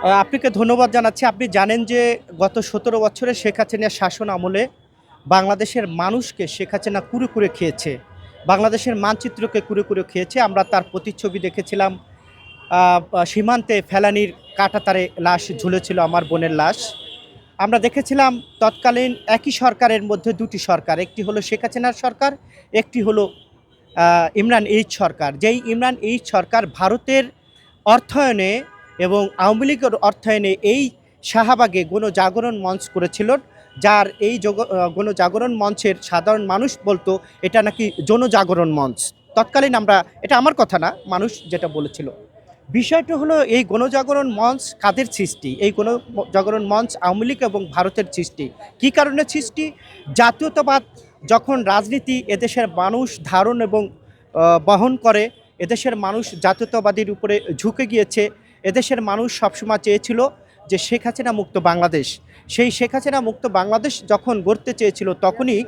আপনাকে ধন্যবাদ জানাচ্ছি। আপনি জানেন যে গত সতেরো বছরে শেখ হাসিনার শাসন আমলে বাংলাদেশের মানুষকে শেখ হাসিনা কুড়ে কুরে খেয়েছে। বাংলাদেশের মানচিত্রকে কুড়ে কুড়ে খেয়েছে। আমরা তার প্রতিচ্ছবি দেখেছিলাম। সীমান্তে ফেলানির কাটাতারে লাশ ঝুলেছিল আমার বোনের লাশ। আমরা দেখেছিলাম তৎকালীন একই সরকারের মধ্যে দুটি সরকার, একটি হলো শেখ হাসিনার সরকার, একটি হলো ইমরান এইচ সরকার। যেই ইমরান এইচ সরকার ভারতের অর্থায়নে এবং আওয়ামী লীগের অর্থায়নে এই শাহবাগে গণজাগরণ মঞ্চ করেছিল, যার এই গণজাগরণ মঞ্চের সাধারণ মানুষ বলতো এটা নাকি জনজাগরণ মঞ্চ। তৎকালীন আমরা, এটা আমার কথা না, মানুষ যেটা বলেছিল। বিষয়টা হলো এই গণজাগরণ মঞ্চ কাদের সৃষ্টি? এই গণজাগরণ মঞ্চ আওয়ামী লীগ এবং ভারতের সৃষ্টি। কী কারণে সৃষ্টি? জাতীয়তাবাদ যখন রাজনীতি এদেশের মানুষ ধারণ এবং বহন করে, এদেশের মানুষ জাতীয়তাবাদীর উপরে ঝুঁকে গিয়েছে এদেশের মানুষ সবসময় চেয়েছিল যে শেখ হাসিনা মুক্ত বাংলাদেশ। সেই শেখ হাসিনা মুক্ত বাংলাদেশ যখন গড়তে চেয়েছিল, তখনই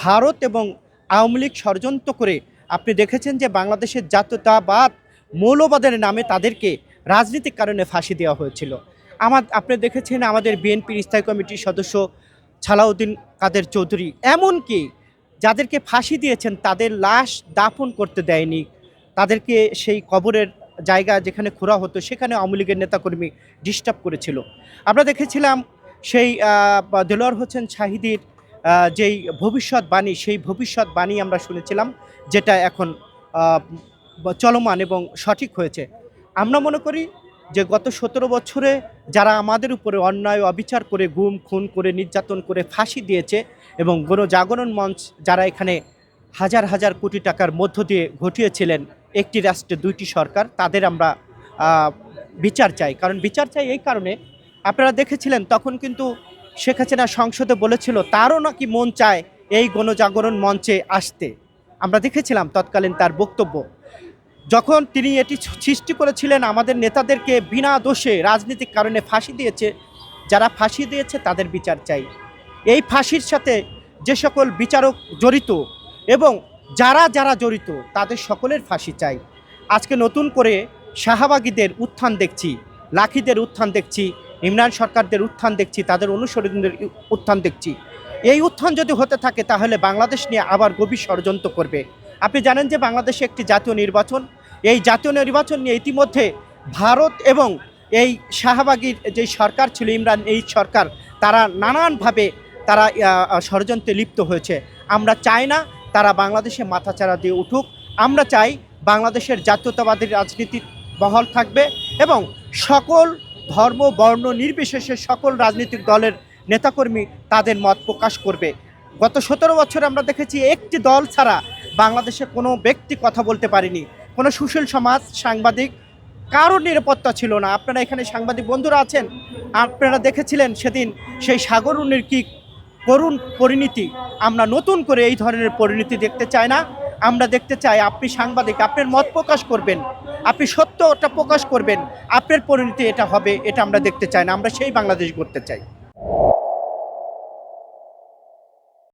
ভারত এবং আওয়ামী লীগ ষড়যন্ত্র করে আপনি দেখেছেন যে বাংলাদেশের জাতীয়তাবাদ মৌলবাদের নামে তাদেরকে রাজনৈতিক কারণে ফাঁসি দেওয়া হয়েছিল। আমার, আপনি দেখেছেন আমাদের বিএনপির স্থায়ী কমিটির সদস্য ছালাউদ্দিন কাদের চৌধুরী এমনকি যাদেরকে ফাঁসি দিয়েছেন তাদের লাশ দাফন করতে দেয়নি। তাদেরকে সেই কবরের জায়গা যেখানে খোঁড়া হতো, সেখানে আওয়ামী লীগের নেতাকর্মী ডিস্টার্ব করেছিল। আমরা দেখেছিলাম সেই দেলোয়ার হোসেন শাহিদির যেই ভবিষ্যৎবাণী সেই ভবিষ্যৎবাণী আমরা শুনেছিলাম, যেটা এখন চলমান এবং সঠিক হয়েছে। আমরা মনে করি যে গত সতেরো বছরে যারা আমাদের উপরে অন্যায় অবিচার করে গুম, খুন করে, নির্যাতন করে ফাঁসি দিয়েছে এবং গণজাগরণ মঞ্চ যারা এখানে হাজার হাজার কোটি টাকার মধ্য দিয়ে ঘটিয়েছিলেন একটি রাষ্ট্রে দুইটি সরকার, তাদের আমরা বিচার চাই। কারণ বিচার চাই এই কারণে, আপনারা দেখেছিলেন তখন কিন্তু শেখ হাসিনা সংসদে বলেছিল, তারও নাকি মন চায় এই গণজাগরণ মঞ্চে আসতে। আমরা দেখেছিলাম তৎকালীন তার বক্তব্য। যখন তিনি এটি সৃষ্টি করেছিলেন, আমাদের নেতাদেরকে বিনা দোষে রাজনৈতিক কারণে ফাঁসি দিয়েছে। যারা ফাঁসি দিয়েছে, তাদের বিচার চাই। এই ফাঁসির সাথে যে সকল বিচারক জড়িত এবং যারা যারা জড়িত, তাদের সকলের ফাঁসি চাই। আজকে নতুন করে শাহবাগীদের উত্থান দেখছি, লাখিদের উত্থান দেখছি, ইমরান সরকারদের উত্থান দেখছি, তাদের অনুসরণদের উত্থান দেখছি। এই উত্থান যদি হতে থাকে, তাহলে বাংলাদেশ নিয়ে আবার গভীর ষড়যন্ত্র করবে। আপনি জানেন যে বাংলাদেশে একটি জাতীয় নির্বাচন, এই জাতীয় নির্বাচন নিয়ে ইতিমধ্যে ভারত এবং এই শাহবাগীর যে সরকার ছিল, ইমরান এই সরকার, তারা নানানভাবে তারা ষড়যন্ত্রে লিপ্ত হয়েছে। আমরা চাই না তারা বাংলাদেশে মাথাচাড়া দিয়ে উঠুক। আমরা চাই বাংলাদেশের জাতীয়তাবাদী রাজনীতি বহল থাকবে এবং সকল ধর্ম, বর্ণ নির্বিশেষে সকল রাজনৈতিক দলের নেতাকর্মী তাদের মত প্রকাশ করবে। গত সতেরো বছর আমরা দেখেছি একটি দল ছাড়া বাংলাদেশে কোনো ব্যক্তি কথা বলতে পারেনি। কোনো সুশীল সমাজ, সাংবাদিক, কারোর নিরাপত্তা ছিল না। আপনারা এখানে সাংবাদিক বন্ধুরা আছেন। আপনারা দেখেছিলেন সেদিন সেই সাগর উন্নির কি করুণ পরিণতি। আমরা নতুন করে এই ধরনের পরিণতি দেখতে চাই না। আমরা দেখতে চাই আপনি সাংবাদিক, আপনার মত প্রকাশ করবেন। আপনি সত্য ওটা প্রকাশ করবেন। আপনার পরিণতি এটা হবে, এটা আমরা দেখতে চাই না। আমরা সেই বাংলাদেশ গড়তে চাই।